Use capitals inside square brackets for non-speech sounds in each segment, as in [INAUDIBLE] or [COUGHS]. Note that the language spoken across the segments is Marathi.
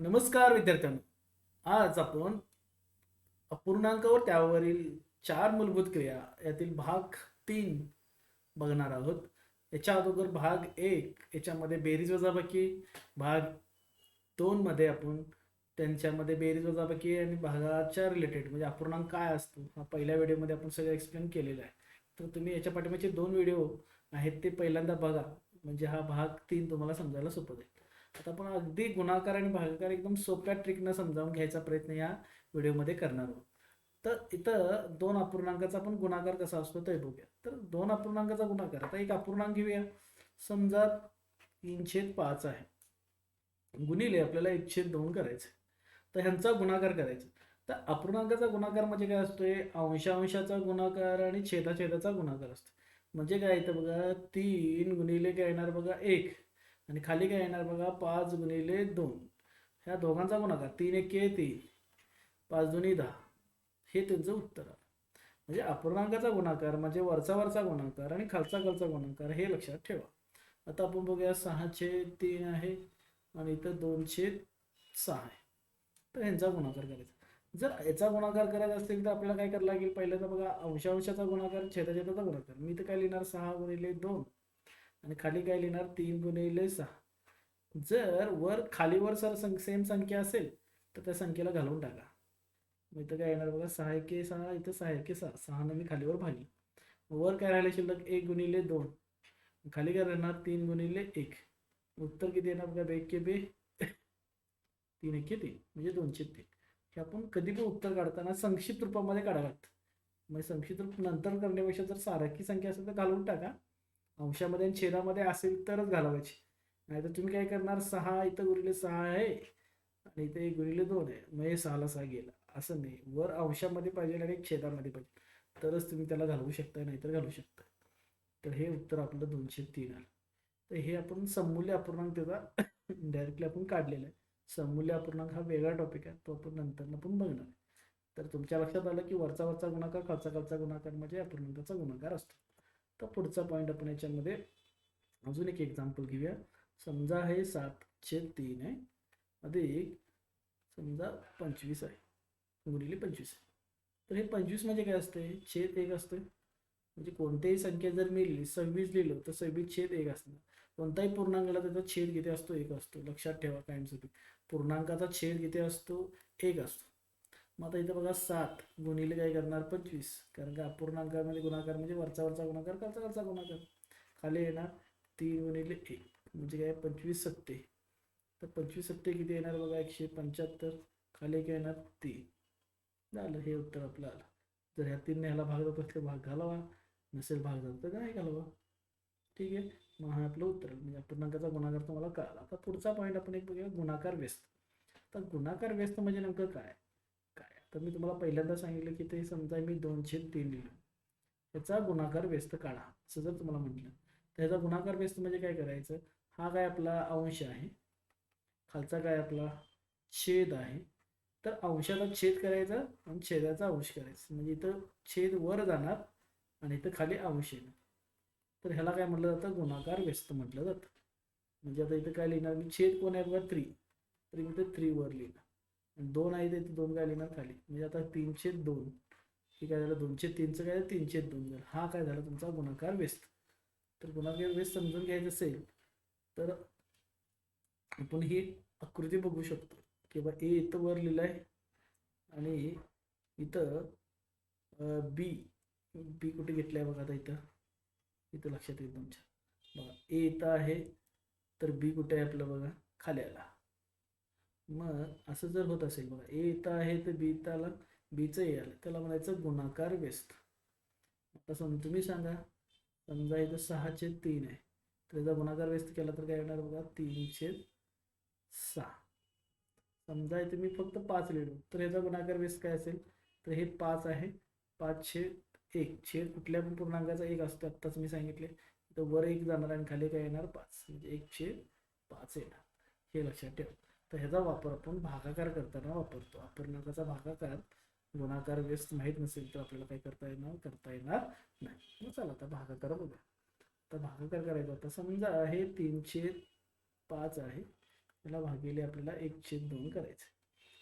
नमस्कार विद्यार्थ्यांनो. आज आपण अपूर्णांकावर त्यावरील चार मूलभूत क्रिया यातील भाग तीन बघणार आहोत. याच्या अगोदर भाग एक याच्यामध्ये बेरीज वजाबाकी. भाग दोनमध्ये आपण त्यांच्यामध्ये बेरीज वजाबाकी आणि भागाच्या रिलेटेड म्हणजे अपूर्णांक काय असतो हा पहिल्या व्हिडिओमध्ये आपण सगळं एक्सप्लेन केलेला आहे. तर तुम्ही याच्या पाठीमागचे दोन व्हिडिओ आहेत ते पहिल्यांदा बघा. म्हणजे हा भाग तीन तुम्हाला समजायला सोपं जाईल. आता आपण अगदी गुणाकार आणि भागाकार एकदम सोप्या ट्रिकनं समजावून घ्यायचा प्रयत्न या व्हिडिओमध्ये करणार आहोत. तर इथं दोन अपूर्णांकाचा आपण गुणाकार कसा असतो ते बघूया. तर दोन अपूर्णांकाचा गुणाकार आता एक अपूर्णांक घेऊया. समजा तीनशे पाच आहे. गुणिले आपल्याला एकशे दोन करायचे. तर ह्यांचा गुणाकार करायचा. तर अपूर्णांकाचा गुणाकार म्हणजे काय असतोय? अंशांशाचा गुणाकार आणि छेदाछेदाचा गुणाकार असतो. म्हणजे काय येतं बघा? तीन गुणिले काय येणार बघा? एक. आणि खाली काय येणार बघा? पाच गुणिले दोन. ह्या दोघांचा गुणाकार तीन एक तीन. पाच दोन्ही दहा. हे त्यांचं उत्तर आहे. म्हणजे अपूर्णांकाचा गुणाकार म्हणजे वरचा वरचा गुणाकार आणि खालचा खालचा गुणाकार हे लक्षात ठेवा. आता आपण बघूया सहाशे तीन आहे आणि इथं दोनशे सहा आहे. तर ह्यांचा गुणाकार करायचा. जर याचा गुणाकार करायचा असेल तर आपल्याला काय करायला लागेल? पहिलं तर बघा अंशांशाचा गुणाकार छेदाछेदाचा गुणाकार. मी तर काय लिहिणार? सहा गुणिले दोन. आणि खाली काय लिहिणार? तीन गुणिले सहा. जर वर खालीवर सर सं सेम संख्या असेल तर त्या संख्येला घालून टाका. मग इथं काय येणार बघा? सहा एके सहा इथं सहा एके सहा. सहानं मी खालीवर भागली. वर काय राहिले शिल्लक? एक गुणिले दोन. खाली काय राहणार? तीन गुणिले एक. उत्तर किती येणार बघा? बे के बे. तीन एके तीन. म्हणजे दोनशे तीन हे आपण कधी पण उत्तर काढताना संक्षिप्त रूपामध्ये काढावं म्हणजे संक्षिप्त रूप नंतर करण्यापेक्षा जर सारखी संख्या असेल तर घालून टाका. अंशामध्ये आणि छेदामध्ये असेल तरच घालवायची. नाही तर तुम्ही काय करणार सहा इथं गुरिले सहा आहे आणि इथे एक गुरिले दोन आहे. मग हे सहाला सहा गेला. असं नाही. वर अंशामध्ये पाहिजे आणि एक छेदामध्ये पाहिजे. तरच तुम्ही त्याला घालवू शकता नाहीतर घालू शकता तर हे उत्तर आपलं दोनशे तीन आलं. तर हे आपण समूल्य अपूर्णांक त्याचा डायरेक्टली [COUGHS] आपण काढलेला आहे. समूल्य अपूर्णांक हा वेगळा टॉपिक आहे. तो आपण नंतर पण बघणार आहे. तर तुमच्या लक्षात आलं की वरचा वरचा गुणाकार खालचा खालचा गुणाकार म्हणजे अपूर्णांकाचा गुणाकार असतो. तर पुढचा पॉईंट आपण याच्यामध्ये अजून एक एक्झाम्पल घेऊया. समजा हे सातशे तीन आहे. अधिक समजा पंचवीस आहे. गुणिले पंचवीस तर हे पंचवीस म्हणजे काय असते छेद एक असते म्हणजे कोणत्याही संख्या जर मी लिहिली सव्वीस लिहिलं तर सव्वीस छेद एक असणार. कोणताही पूर्णांकाला त्याचा छेद किती असतो? एक असतो. लक्षात ठेवा कायमस्वरूपी. पूर्णांकाचा छेद किती असतो? एक असतो. मग आता इथं बघा सात. गुणिले काय करणार? पंचवीस. कारण का अपूर्णांकामध्ये गुणाकार म्हणजे वरचा वरचा गुणाकार खालचा खालचा गुणाकार. खाली येणार तीन गुणिले एक. म्हणजे काय? पंचवीस सत्ते. तर पंचवीस सत्ते किती येणार बघा? एकशे पंच्याहत्तर. खाली काय येणार तीन. झालं. हे उत्तर आपलं आलं जर ह्या तीनने ह्याला भाग जात असले भाग घालावा. नसेल भाग जात तर नाही घालवा. ठीक आहे? मग हा आपलं उत्तर. म्हणजे अपूर्णांकाचा गुणाकार तुम्हाला कळाला. आता पुढचा पॉईंट आपण एक बघूया. गुणाकार व्यस्त. तर गुणाकार व्यस्त म्हणजे नेमकं काय? तर मी तुम्हाला पहिल्यांदा सांगितलं की ते समजा मी दोनशे तीन लिहिलं. त्याचा गुणाकार व्यस्त काढा. असं जर तुम्हाला म्हटलं तर ह्याचा गुणाकार व्यस्त म्हणजे काय करायचं? हा काय आपला अंश आहे? खालचा काय आपला छेद आहे? तर अंशाचा छेद करायचा आणि छेदाचा अंश करायचा. म्हणजे इथं छेद वर जाणार आणि इथं खाली अंश येणार. तर ह्याला काय म्हटलं जातं? गुणाकार व्यस्त म्हटलं जातं. म्हणजे आता इथं काय लिहिणार? मी छेद कोण आहे बघा? थ्री तर मी ते थ्री वर लिहिणार. दोन आहे ते दोन काय लिहिणार खाली. म्हणजे आता तीनशे दोन. हे काय झालं? दोनशे तीनचं काय तीनशे दोन झालं. हा काय झाला? तुमचा गुणाकार व्यस्त. तर गुणाकार व्यस्त समजून घ्यायचं असेल तर आपण ही आकृती बघू शकतो. किंवा ए इथं वर लिहिलं आहे. आणि इथं बी. बी कुठे घेतलं आहे बघा आता इथं. इथं लक्षात येईल तुमच्या. बघा ए इथं आहे तर बी कुठे आहे आपलं बघा? खाली आला. मग असं जर होत असेल बघा ए इथं आहे तर बी इथं आला बीचं ए आलं त्याला म्हणायचं गुणाकार व्यस्त. आता समजा तुम्ही सांगा समजा इथं सहाचे तीन आहे तर याचा गुणाकार व्यस्त केला तर काय येणार बघा तीनशे सहा. समजा इथे मी फक्त पाच लिहिलो तर ह्याचा गुणाकार व्यस्त काय असेल? तर हे पाच आहे पाचशे एक. छेद कुठल्या पण पूर्णांकाचा एक असतो आत्ताच मी सांगितले. तर वर एक जाणार आणि खाली काय येणार? पाच. म्हणजे एक छेद पाच येणार. हे लक्षात ठेवा. तर ह्याचा वापर आपण भागाकार करताना वापरतो. अपूर्णांकाचा भागाकार गुणाकार व्यस्त माहीत नसेल तर आपल्याला काय करता येणार? करता येणार नाही. मग चला आता भागाकार बघूया. तर भागाकार करायचा. आता समजा आहे तीनशे पाच आहे. त्याला भागिले आपल्याला एक छेद दोन करायचं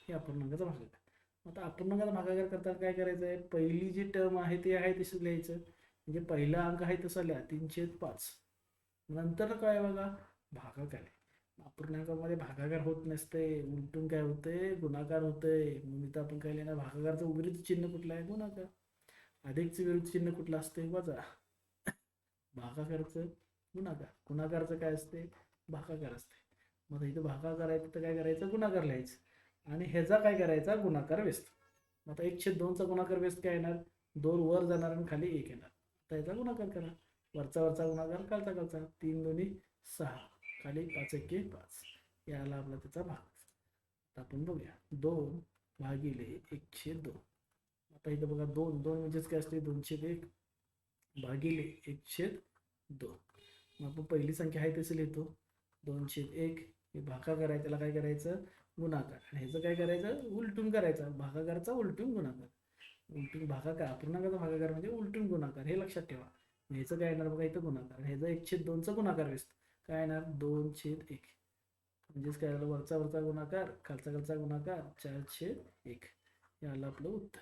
हे अपूर्णांकाचा भागाकार. आता अपूर्णांकाचा भागाकार करताना काय करायचं आहे पहिली जी टर्म आहे ती आहे तसं लिहायचं. म्हणजे पहिला अंक आहे तसा लिहा. तीनशे पाच. नंतर काय बघा? भागाकार. आहे अपूर्णांकामध्ये भागाकार होत नसते उलटून काय होते? गुणाकार होते. मग इथं आपण काय लिहिणार? भागाकारचं विरुद्ध चिन्ह कुठलं आहे? गुणाकार. अधिकचं विरुद्ध चिन्ह कुठलं असते वजा. भागाकारचं गुणाकार. गुणाकारचं काय असते भागाकार असते मग इथं भागाकार आहे तिथं काय करायचं? गुणाकार लिहायचं. आणि ह्याचा काय करायचा? गुणाकार व्यस्त. मग आता एकशे दोनचा गुणाकार व्यस्त काय येणार? दोन वर जाणार आणि खाली एक येणार. आता याचा गुणाकार करा. वरचा वरचा गुणाकार कळचा कळचा तीन दोन्ही सहा. खाली पाच एके पाच. याला आपला त्याचा भाग. आता आपण बघूया. दोन भागिले एकशे दोन. आता इथं बघा दोन. दोन म्हणजेच काय असते? दोनशे एक भागिले एकशे दोन. मग आपण पहिली संख्या आहे तशी लिहितो. दोनशे एक हे भाका करायचं त्याला काय करायचं? गुणाकार. आणि ह्याचं काय करायचं? उलटून करायचा. भागाकारचा उलटून गुणाकार. उलटून भागाकार अपूर्णांकाचा भागाकार म्हणजे उलटून गुणाकार. हे लक्षात ठेवा. ह्याचं काय येणार बघा इथं गुणाकार. ह्याचा एकशे दोनचा गुणाकार दिसतो. काय येणार? दोन छेद एक. म्हणजेच काय झालं? वरचा वरचा गुणाकार खालचा खालचा गुणाकार चार छेद एक. हे आलं आपलं उत्तर.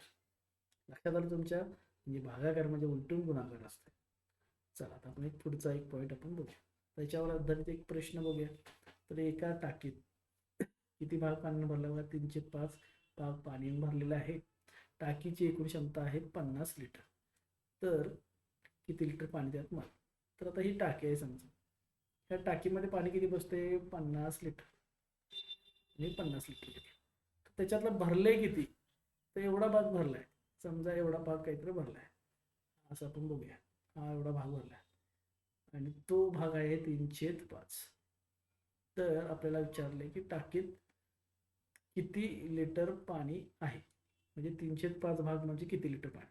लक्षात आलं तुमच्या? म्हणजे भागाकार म्हणजे उलटून गुणाकार असते चला आता आपण एक पुढचा एक पॉईंट आपण बघूया. त्याच्यावर आधारित एक प्रश्न बघूया. तर एका टाकीत किती भाग पाण्याने भरला बघा? तीनशे पाच भाग पाण्याने भरलेला आहे. टाकीची एकूण क्षमता आहे पन्नास लिटर. तर किती लिटर पाणी द्यात मार? तर आता ही टाकी आहे समजा. ह्या टाकीमध्ये पाणी किती बसते पन्नास लिटर. मी पन्नास लिटर तर त्याच्यातलं भरलं आहे किती? तर एवढा भाग भरला आहे समजा एवढा भाग काहीतरी भरला आहे असं आपण बघूया. हा एवढा भाग भरला आहे आणि तो भाग आहे तीनशे पाच. तर आपल्याला विचारले की टाकीत किती लिटर पाणी आहे? म्हणजे तीनशे पाच भाग म्हणजे किती लिटर पाणी?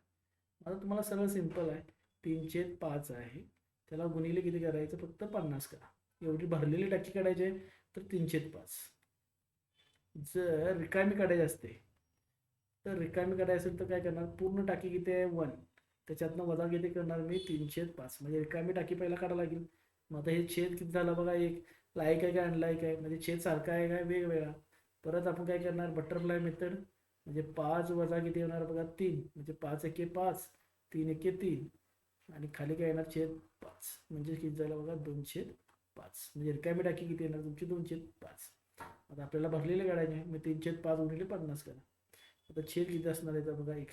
आता तुम्हाला सरळ सिंपल आहे. तीनशे पाच आहे. त्याला गुणिले किती करायचं? फक्त पन्नास करा. एवढी भरलेली टाकी काढायची आहे तर तीनशे पाच. जर रिकामी काढायची असते तर रिकामी काढायची असेल तर काय करणार? पूर्ण टाकी किती आहे? वन. त्याच्यातनं वजा किती करणार मी? तीनशे पाच. म्हणजे रिकामी टाकी पहिला काढावं लागेल. मग आता हे छेद किती झालं बघा? एक. लायक आहे काय अनलाईक आहे. म्हणजे छेद सारखा आहे काय वेगवेगळा. परत आपण काय करणार? बटरफ्लाय मेथड म्हणजे पाच वजा किती होणार बघा? तीन. म्हणजे पाच एके पाच. तीन एके तीन. आणि खाली काय येणार? छेद पाच. म्हणजे किती झालं बघा? दोनशे पाच. म्हणजे रिकामी टाकी किती येणार? तुमची दोनशे पाच. आता आपल्याला भरलेले काढायचे मग मग तीनशे पाच गुणिले पन्नास करा. आता छेद किती असणार आहे? बघा एक.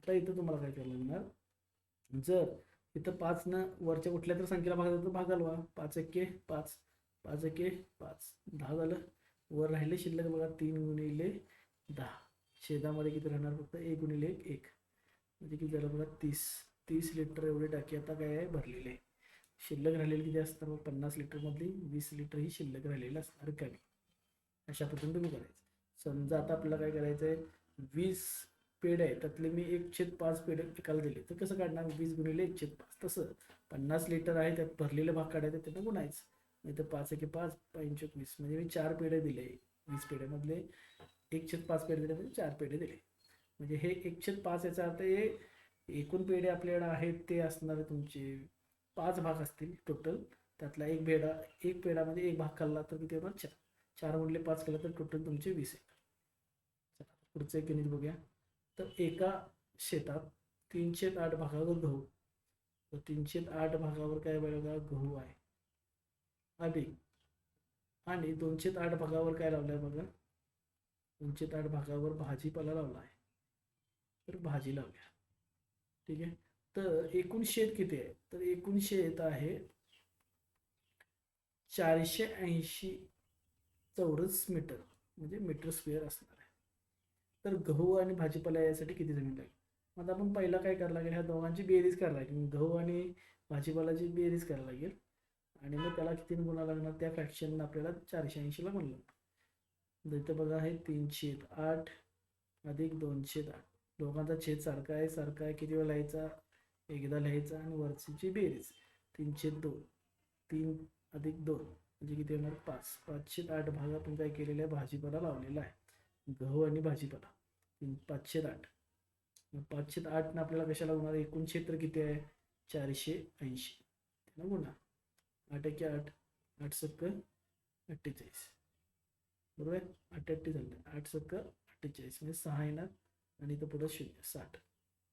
आता इथं तुम्हाला काय करायला लागणार? जर इथं पाच न वरच्या कुठल्या तर संख्येला भाग तर भाग घालवा. पाच एके पाच. पाच एके पाच. दहा झालं. वर राहिले शिल्लक बघा. तीन गुणिले दहा. छेदामध्ये किती राहणार? फक्त एक गुणिले एक. एक. म्हणजे किती झालं बघा? तीस. तीस लिटर एवढे टाकी आता काय आहे भरलेली आहे. शिल्लक राहिलेली किती असतात मग पन्नास लिटरमधली वीस लिटर ही शिल्लक राहिलेली असणार कमी. अशा पद्धतीने तुम्ही करायचं. समजा आता आपल्याला काय करायचं आहे वीस पेढे आहे त्यातले मी एक छेद पाच पेड एकाला दिले. तर कसं काढणार? वीस गुणिले एक छेद पाच. तसं पन्नास लिटर आहे त्यात भरलेले भाग काढायचे त्यांना गुणायचं. नाही तर पाच एके पाच पंचवीस वीस. म्हणजे मी चार पेढे दिले वीस पेढ्यामधले. एक छेद पाच पेढे दिले म्हणजे चार पेढे दिले. म्हणजे हे एक छेद पाच याचा अर्थ हे एकूण पेढे आपल्याकडे आहेत ते असणारे तुमचे पाच भाग असतील टोटल त्यातला एक पेढा एक पेढामध्ये एक भाग खाल्ला तर किती होणार? चार. चार गुणले पाच केलं तर टोटल तुमचे वीस आहे. चला पुढचं एक युनिट बघूया. तर एका शेतात तीनशे आठ भागावर गहू. तर तीनशे आठ भागावर काय बघा गहू आहे. अधिक आणि दोनशे आठ भागावर काय लावलं आहे बघा? दोनशे आठ भागावर भाजीपाला लावला आहे. तर भाजी लावूया. ठीक आहे? तर एकूण शेत किती आहे? तर एकूण शेत आहे चारशे ऐंशी चौरस मीटर म्हणजे मीटर स्क्वेअर असणार आहे. तर गहू आणि भाजीपाला यासाठी किती जमीन लागेल? मग आता आपण पहिला काय करायला लागेल? ह्या दोघांची बेरीज करायला लागेल. गहू आणि भाजीपालाची बेरीज करायला लागेल. आणि मग त्याला किती गुणा लागणार? त्या फ्रॅक्शन आपल्याला चारशे ऐंशीला म्हणलं इथं बघा आहे तीनशे आठ अधिक दोनशे आठ. दोघांचा छेद सारखा आहे सारखा आहे. किती वेळा लिहायचा? एकदा लिहायचा आणि वरचीची बेरीज. तीनशे दोन. तीन अधिक दोन. म्हणजे किती होणार? पाच. पाचशे आठ भाग आपण काय केलेला आहे? भाजीपाला लावलेला आहे. गहू आणि भाजीपाला. तीन पाचशे आठ. पाचशे आठनं आपल्याला कशाला होणार? एकूण क्षेत्र किती आहे? चारशे ऐंशी. त्यांना गुणा. आठ एके आठ. आठ सक्क अठ्ठेचाळीस. बरोबर आहे? अठ्ठ्याहत्तर झालं. आठ सक्क अठ्ठेचाळीस. म्हणजे सहा येणार. आणि इथं पुढं शून्य साठ.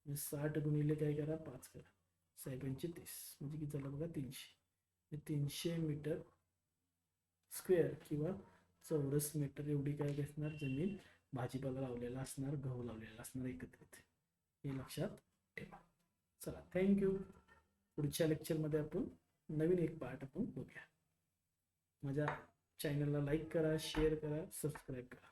म्हणजे साठ गुणिले काय करा? पाच करा. साहेबांचे तीस. म्हणजे किती झालं बघा? तीनशे. म्हणजे तीनशे मीटर स्क्वेअर किंवा चौरस मीटर एवढी काय असणार जमीन भाजीपाला लावलेला असणार गहू लावलेला असणार एकत्रित. हे लक्षात ठेवा. चला थँक्यू पुढच्या लेक्चरमध्ये आपण नवीन एक पार्ट आपण बघूया. माझ्या चॅनलला लाईक करा शेअर करा सबस्क्राईब करा.